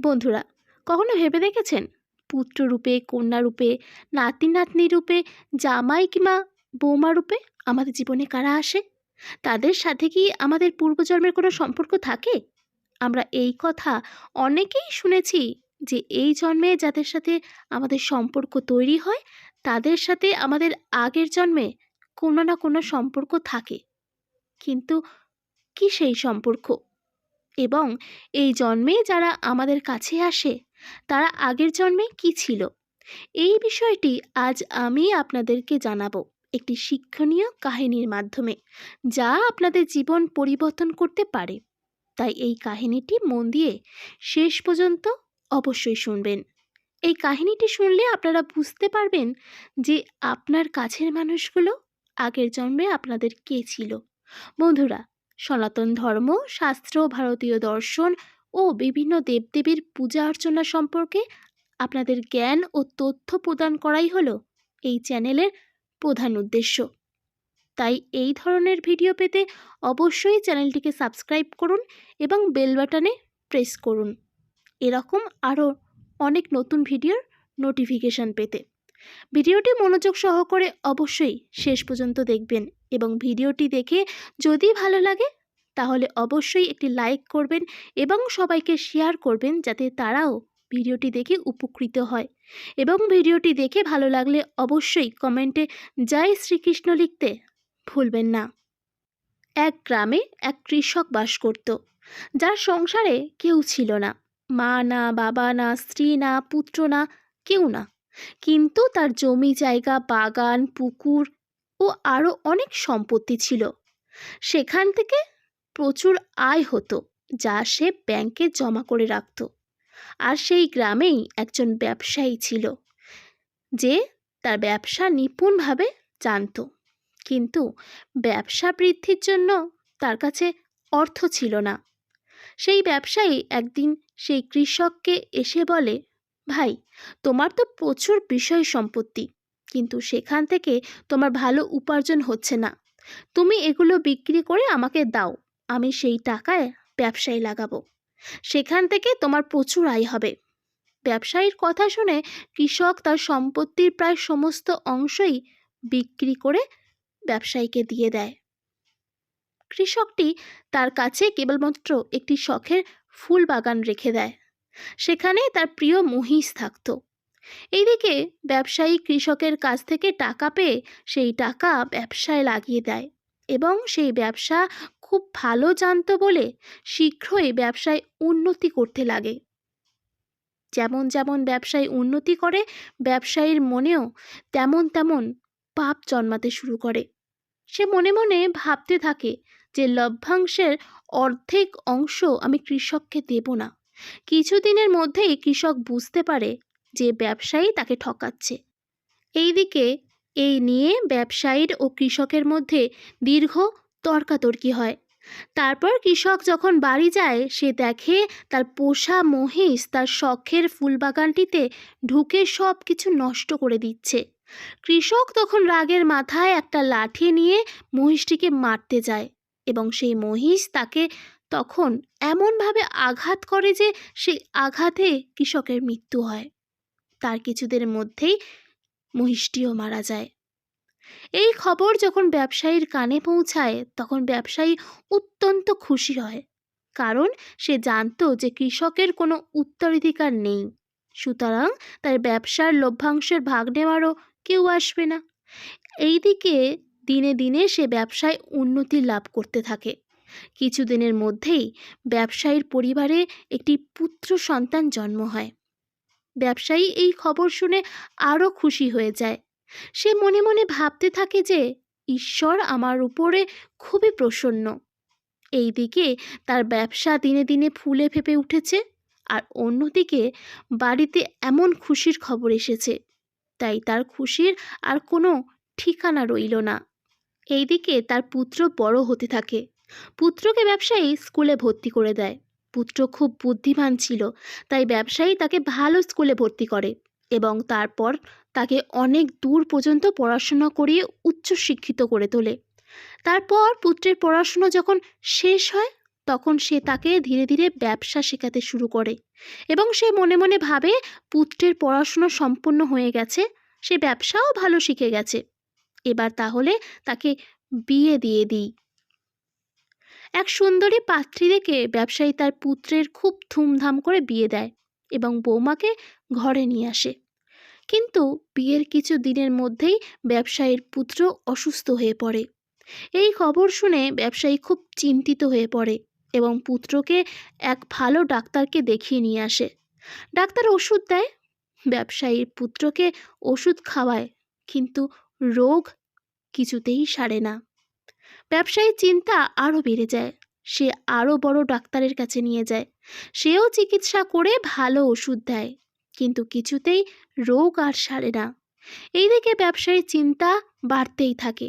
বন্ধুরা, কখনো ভেবে দেখেছেন? পুত্ররূপে, কন্যারূপে নাতি নাতনি রূপে জামাই কিংবা বৌমা রূপে আমাদের জীবনে কারা আসে? তাদের সাথে কি আমাদের পূর্বজন্মের কোনো সম্পর্ক থাকে? আমরা এই কথা অনেকেই শুনেছি যে এই জন্মে যাদের সাথে আমাদের সম্পর্ক তৈরি হয়, তাদের সাথে আমাদের আগের জন্মে কোনো না কোনো সম্পর্ক থাকে। কিন্তু কি সেই সম্পর্ক? এবং এই জন্মে যারা আমাদের কাছে আসে, তারা আগের জন্মে কি ছিল? এই বিষয়টি আজ আমি আপনাদেরকে জানাব একটি শিক্ষণীয় কাহিনীর মাধ্যমে, যা আপনাদের জীবন পরিবর্তন করতে পারে। তাই এই কাহিনীটি মন দিয়ে শেষ পর্যন্ত অবশ্যই শুনবেন। এই কাহিনীটি শুনলে আপনারা বুঝতে পারবেন যে আপনার কাছের মানুষগুলো আগের জন্মে আপনাদের কে ছিল। বন্ধুরা সনাতন ধর্ম, শাস্ত্র, ভারতীয় দর্শন ও বিভিন্ন দেবদেবীর পূজা অর্চনা সম্পর্কে আপনাদের জ্ঞান ও তথ্য প্রদান করাই হলো এই চ্যানেলের প্রধান উদ্দেশ্য। তাই এই ধরনের ভিডিও পেতে অবশ্যই চ্যানেলটিকে সাবস্ক্রাইব করুন এবং বেল বাটনে প্রেস করুন। এরকম আরও অনেক নতুন ভিডিওর নোটিফিকেশান পেতে। ভিডিওটি মনোযোগ সহকারে অবশ্যই শেষ পর্যন্ত দেখবেন এবং ভিডিওটি দেখে যদি ভালো লাগে, তাহলে অবশ্যই একটি লাইক করবেন এবং সবাইকে শেয়ার করবেন যাতে তারাও ভিডিওটি দেখে উপকৃত হয়। এবং ভিডিওটি দেখে ভালো লাগলে অবশ্যই কমেন্টে জয় শ্রীকৃষ্ণ লিখতে ভুলবেন না। এক গ্রামে এক কৃষক বাস করত। যার সংসারে কেউ ছিল না। মা না, বাবা না, স্ত্রী না, পুত্র না, কেউ না। কিন্তু তার জমি জায়গা, বাগান, পুকুর ও আরও অনেক সম্পত্তি ছিল। সেখান থেকে প্রচুর আয় হতো, যা সে ব্যাংকে জমা করে রাখত। আর সেই গ্রামেই একজন ব্যবসায়ী ছিল, যে তার ব্যবসা নিপুণভাবে জানত। কিন্তু ব্যবসা বৃদ্ধির জন্য তার কাছে অর্থ ছিল না। সেই ব্যবসায়ী একদিন সেই কৃষককে এসে বলে ভাই, তোমার তো প্রচুর বিষয় সম্পত্তি, কিন্তু সেখান থেকে তোমার ভালো উপার্জন হচ্ছে না। তুমি এগুলো বিক্রি করে আমাকে দাও, আমি সেই টাকায় ব্যবসায় লাগাবো। সেখান থেকে তোমার প্রচুর আয় হবে। ব্যবসায়ীর কথা শুনে কৃষক তার সম্পত্তির প্রায় সমস্ত অংশই বিক্রি করে ব্যবসায়ীকে দিয়ে দেয়। কৃষকটি তার কাছে কেবলমাত্র একটি শখের ফুল বাগান রেখে দেয়। সেখানে তার প্রিয় মহিষ থাকত। এইদিকে ব্যবসায়ী কৃষকের কাছ থেকে টাকা পেয়ে সেই টাকা ব্যবসায় লাগিয়ে দেয় এবং সেই ব্যবসা খুব ভালো জানতো বলে শীঘ্রই ব্যবসায় উন্নতি করতে লাগে। যেমন যেমন ব্যবসায় উন্নতি করে, ব্যবসায়ীর মনেও তেমন তেমন পাপ জন্মাতে শুরু করে। সে মনে মনে ভাবতে থাকে যে লভ্যাংশের অর্ধেক অংশ আমি কৃষককে দেব না। কিছুদিনের মধ্যেই কৃষক বুঝতে পারে যে ব্যবসায়ী তাকে ঠকাচ্ছে। এইদিকে এই নিয়ে ব্যবসায়ীর ও কৃষকের মধ্যে দীর্ঘ তর্কাতর্কি হয়। তারপর কৃষক যখন বাড়ি যায়, সে দেখে তার পোষা মহিষ তার শখের ফুলবাগানটিতে ঢুকে সব কিছু নষ্ট করে দিচ্ছে। কৃষক তখন রাগের মাথায় একটা লাঠি নিয়ে মহিষটিকে মারতে যায় এবং সেই মহিষ তাকে তখন এমনভাবে আঘাত করে যে সেই আঘাতে কৃষকের মৃত্যু হয়। তার কিছুদের মধ্যেই মহিষটিও মারা যায়। এই খবর যখন ব্যবসায়ীর কানে পৌঁছায়, তখন ব্যবসায়ী অত্যন্ত খুশি হয়। কারণ সে জানতো যে কৃষকের কোনো উত্তরাধিকার নেই। সুতরাং তার ব্যবসার লভ্যাংশের ভাগ নেওয়ারও কেউ আসবে না। এইদিকে দিনে দিনে সে ব্যবসায় উন্নতি লাভ করতে থাকে। কিছুদিনের মধ্যেই ব্যবসায়ীর পরিবারে একটি পুত্র সন্তান জন্ম হয়। ব্যবসায়ী এই খবর শুনে আরও খুশি হয়ে যায়। সে মনে মনে ভাবতে থাকে যে, ঈশ্বর আমার উপরে খুবই প্রসন্ন। এইদিকে তার ব্যবসা দিনে দিনে ফুলে ফেপে উঠেছে আর অন্যদিকে বাড়িতে এমন খুশির খবর এসেছে। তাই তার খুশির আর কোনো ঠিকানা রইল না। এইদিকে তার পুত্র বড় হতে থাকে। পুত্রকে ব্যবসায়ী স্কুলে ভর্তি করে দেয়। পুত্র খুব বুদ্ধিমান ছিল, তাই ব্যবসায়ী তাকে ভালো স্কুলে ভর্তি করে এবং তারপর তাকে অনেক দূর পর্যন্ত পড়াশোনা করিয়ে উচ্চশিক্ষিত করে তোলে। তারপর পুত্রের পড়াশোনা যখন শেষ হয়, তখন সে তাকে ধীরে ধীরে ব্যবসা শেখাতে শুরু করে এবং সে মনে মনে ভাবে পুত্রের পড়াশুনো সম্পূর্ণ হয়ে গেছে, সে ব্যবসাও ভালো শিখে গেছে। এবার তাহলে তাকে বিয়ে দিয়ে দিই। এক সুন্দরী পাত্রী দেখে ব্যবসায়ী তার পুত্রের খুব ধুমধাম করে বিয়ে দেয় এবং বৌমাকে ঘরে নিয়ে আসে। কিন্তু বিয়ের কিছু দিনের মধ্যেই ব্যবসায়ীর পুত্র অসুস্থ হয়ে পড়ে। এই খবর শুনে ব্যবসায়ী খুব চিন্তিত হয়ে পড়ে এবং পুত্রকে এক ভালো ডাক্তারকে দেখিয়ে নিয়ে আসে। ডাক্তার ওষুধ দেয়, ব্যবসায়ীর পুত্রকে ওষুধ খাওয়ায়, কিন্তু রোগ কিছুতেই সারে না। ব্যবসায়ীর চিন্তা আরও বেড়ে যায়। সে আরও বড় ডাক্তারের কাছে নিয়ে যায়। সেও চিকিৎসা করে ভালো ওষুধ দেয়, কিন্তু কিছুতেই রোগ আর সারে না। এইদিকে ব্যবসায়ীর চিন্তা বাড়তেই থাকে।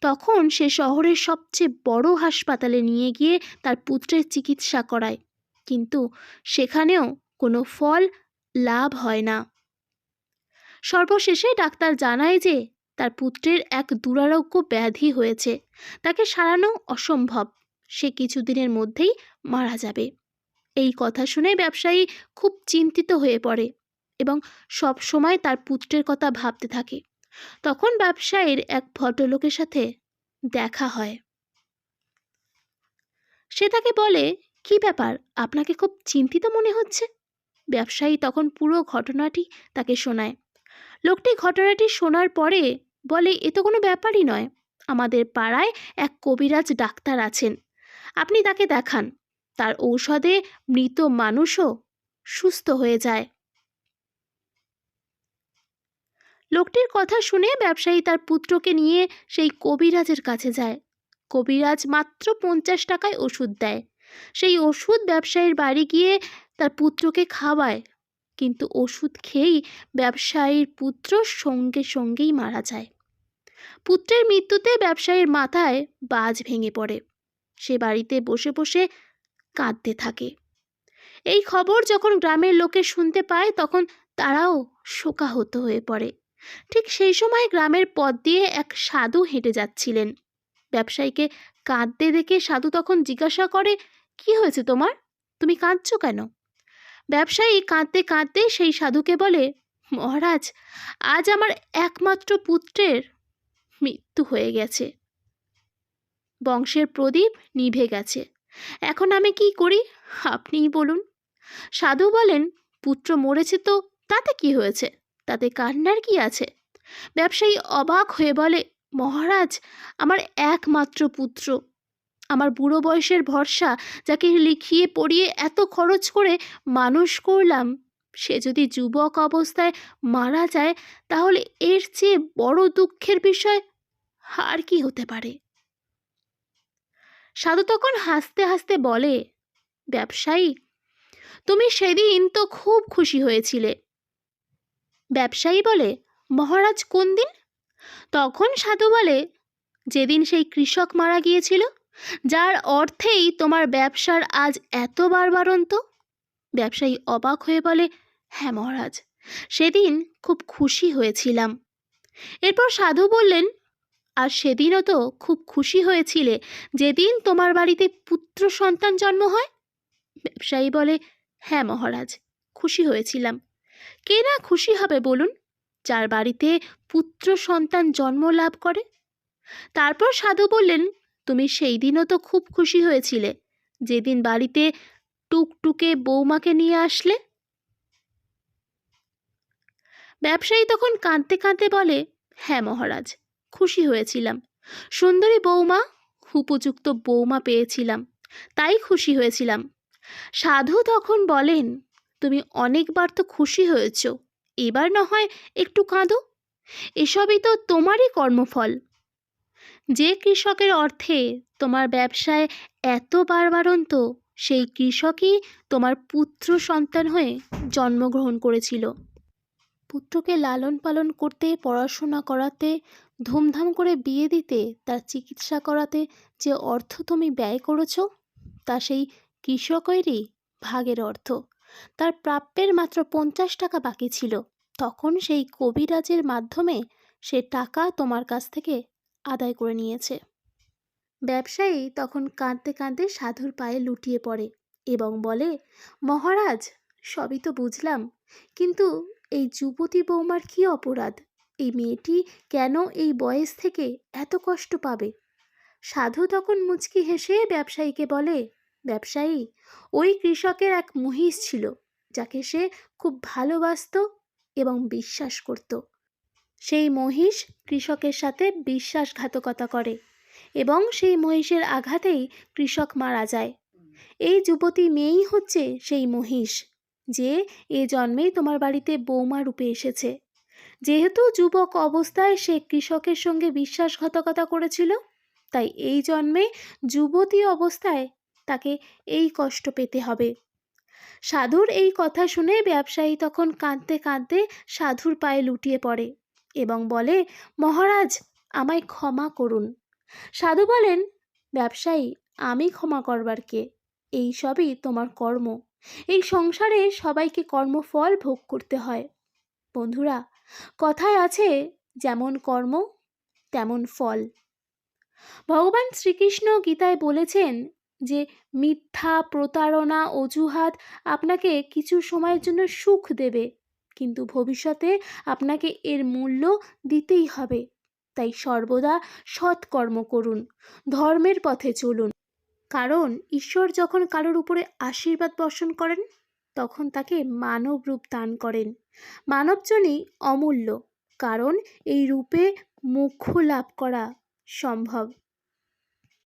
তখন সে শহরের সবচেয়ে বড় হাসপাতালে নিয়ে গিয়ে তার পুত্রের চিকিৎসা করায়, কিন্তু সেখানেও কোনো ফল লাভ হয় না। সর্বশেষে ডাক্তার জানায় যে তার পুত্রের এক দুরারোগ্য ব্যাধি হয়েছে। তাকে সারানো অসম্ভব। সে কিছুদিনের মধ্যেই মারা যাবে। এই কথা শুনে ব্যবসায়ী খুব চিন্তিত হয়ে পড়ে এবং সব সময় তার পুত্রের কথা ভাবতে থাকে। তখন ব্যবসায়ীর এক ভদ্রলোকের সাথে দেখা হয়। সে তাকে বলে, কি ব্যাপার? আপনাকে খুব চিন্তিত মনে হচ্ছে? ব্যবসায়ী তখন পুরো ঘটনাটি তাকে শোনায়। লোকটি ঘটনাটি শোনার পরে বলে, এ তো কোনো ব্যাপারই নয়। আমাদের পাড়ায় এক কবিরাজ ডাক্তার আছেন। আপনি তাকে দেখান। তার ঔষধে মৃত মানুষও সুস্থ হয়ে যায়। লোকটির কথা শুনে ব্যবসায়ী তার পুত্রকে নিয়ে সেই কবিরাজের কাছে যায়। কবিরাজ মাত্র পঞ্চাশ টাকায় ওষুধ দেয়। সেই ওষুধ ব্যবসায়ীর বাড়ি গিয়ে তার পুত্রকে খাওয়ায়। কিন্তু ওষুধ খেয়েই ব্যবসায়ীর পুত্র সঙ্গে সঙ্গেই মারা যায়। পুত্রের মৃত্যুতে ব্যবসায়ীর মাথায় বাজ ভেঙে পড়ে। সে বাড়িতে বসে বসে কাঁদতে থাকে। এই খবর যখন গ্রামের লোকে শুনতে পায়, তখন তারাও শোকাহত হয়ে পড়ে। ঠিক সেই সময় গ্রামের পথ দিয়ে এক সাধু হেঁটে যাচ্ছিলেন। ব্যবসায়ীকে কাঁদতে দেখে সাধু তখন জিজ্ঞাসা করে, কি হয়েছে তোমার? তুমি কাঁদছো কেন? ব্যবসায়ী কাঁদতে কাঁদতে সেই সাধুকে বলে, মহারাজ, আজ আমার একমাত্র পুত্রের মৃত্যু হয়ে গেছে। বংশের প্রদীপ নিভে গেছে। এখন আমি কি করি? আপনিই বলুন। সাধু বলেন, পুত্র মরেছে তো, তাতে কি হয়েছে? তাতে কান্নার কি আছে? ব্যবসায়ী অবাক হয়ে বলে, মহারাজ, আমার একমাত্র পুত্র আমার বুড়ো বয়সের ভরসা যাকে লিখিয়ে পড়িয়ে এত খরচ করে মানুষ করলাম, সে যদি যুবক অবস্থায় মারা যায়, তাহলে এর চেয়ে বড় দুঃখের বিষয় আর কি হতে পারে? সাধু তখন হাসতে হাসতে বলে, ব্যবসায়ী, তুমি সেদিন তো খুব খুশি হয়েছিলে। ব্যবসায়ী বলে, মহারাজ কোন দিন? তখন সাধু বলে, যেদিন সেই কৃষক মারা গিয়েছিল যার অর্থেই তোমার ব্যবসার আজ এত বারবারন্ত? ব্যবসায়ী অবাক হয়ে বলে হ্যাঁ মহারাজ, সেদিন খুব খুশি হয়েছিলাম। এরপর সাধু বললেন, আর সেদিনও তো খুব খুশি হয়েছিলে যেদিন তোমার বাড়িতে পুত্র সন্তান জন্ম হয়? ব্যবসায়ী বলে হ্যাঁ মহারাজ, খুশি হয়েছিলাম। কে না খুশি হবে বলুন? যার বাড়িতে পুত্র সন্তান জন্ম লাভ করে? তারপর সাধু বললেন তুমি সেই দিনও তো খুব খুশি হয়েছিলে। যেদিন বাড়িতে টুকটুকে বৌমাকে নিয়ে আসলে? ব্যবসায়ী তখন কাঁদতে কাঁদতে বলে হ্যাঁ মহারাজ, খুশি হয়েছিলাম। সুন্দরী বৌমা, উপযুক্ত বৌমা পেয়েছিলাম, তাই খুশি হয়েছিলাম। সাধু তখন বলেন, তুমি অনেকবার তো খুশি হয়েছ, এবার না হয় একটু কাঁদো। এসবই তো তোমারই কর্মফল। যে কৃষকের অর্থে তোমার ব্যবসায় এত বারবারন্ত, সেই কৃষকই তোমার পুত্র সন্তান হয়ে জন্মগ্রহণ করেছিল। পুত্রকে লালন পালন করতে, পড়াশোনা করাতে, ধুমধাম করে বিয়ে দিতে, তার চিকিৎসা করাতে যে অর্থ তুমি ব্যয় করেছ, তা সেই কৃষকেরই ভাগের অর্থ। তার প্রাপ্যের মাত্র পঞ্চাশ টাকা বাকি ছিল। তখন সেই কবিরাজের মাধ্যমে সে টাকা তোমার কাছ থেকে আদায় করে নিয়েছে। ব্যবসায়ী তখন কাঁদতে কাঁদতে সাধুর পায়ে লুটিয়ে পড়ে এবং বলে, মহারাজ, সবই তো বুঝলাম, কিন্তু এই যুবতী বৌমার কী অপরাধ? এই মেয়েটি কেন এই বয়স থেকে এত কষ্ট পাবে? সাধু তখন মুচকি হেসে ব্যবসায়ীকে বলে, ব্যবসায়ী, ওই কৃষকের এক মহিষ ছিল, যাকে সে খুব ভালোবাসতো এবং বিশ্বাস করত। সেই মহিষ কৃষকের সাথে বিশ্বাসঘাতকতা করে এবং সেই মহিষের আঘাতেই কৃষক মারা যায়। এই যুবতী মেয়েই হচ্ছে সেই মহিষ, যে এ জন্মেই তোমার বাড়িতে বৌমা রূপে এসেছে। যেহেতু যুবক অবস্থায় সে কৃষকের সঙ্গে বিশ্বাসঘাতকতা করেছিল, তাই এই জন্মে যুবতী অবস্থায় তাকে এই কষ্ট পেতে হবে। সাধুর এই কথা শুনে ব্যবসায়ী তখন কাঁদতে কাঁদতে সাধুর পায়ে লুটিয়ে পড়ে। এবং বলে, মহারাজ, আমায় ক্ষমা করুন। সাধু বলেন, ব্যবসায়ী, আমি ক্ষমা করবার কে? এই সবই তোমার কর্ম। এই সংসারে সবাইকে কর্মফল ভোগ করতে হয়। বন্ধুরা, কথায় আছে, যেমন কর্ম, তেমন ফল। ভগবান শ্রীকৃষ্ণ গীতায় বলেছেন যে, মিথ্যা, প্রতারণা, অজুহাত আপনাকে কিছু সময়ের জন্য সুখ দেবে। কিন্তু ভবিষ্যতে আপনাকে এর মূল্য দিতেই হবে। তাই সর্বদা সৎকর্ম করুন, ধর্মের পথে চলুন। কারণ ঈশ্বর যখন কারোর উপরে আশীর্বাদ বর্ষণ করেন, তখন তাকে মানব রূপ দান করেন। মানবজনই অমূল্য, কারণ এই রূপে মোক্ষ লাভ করা সম্ভব।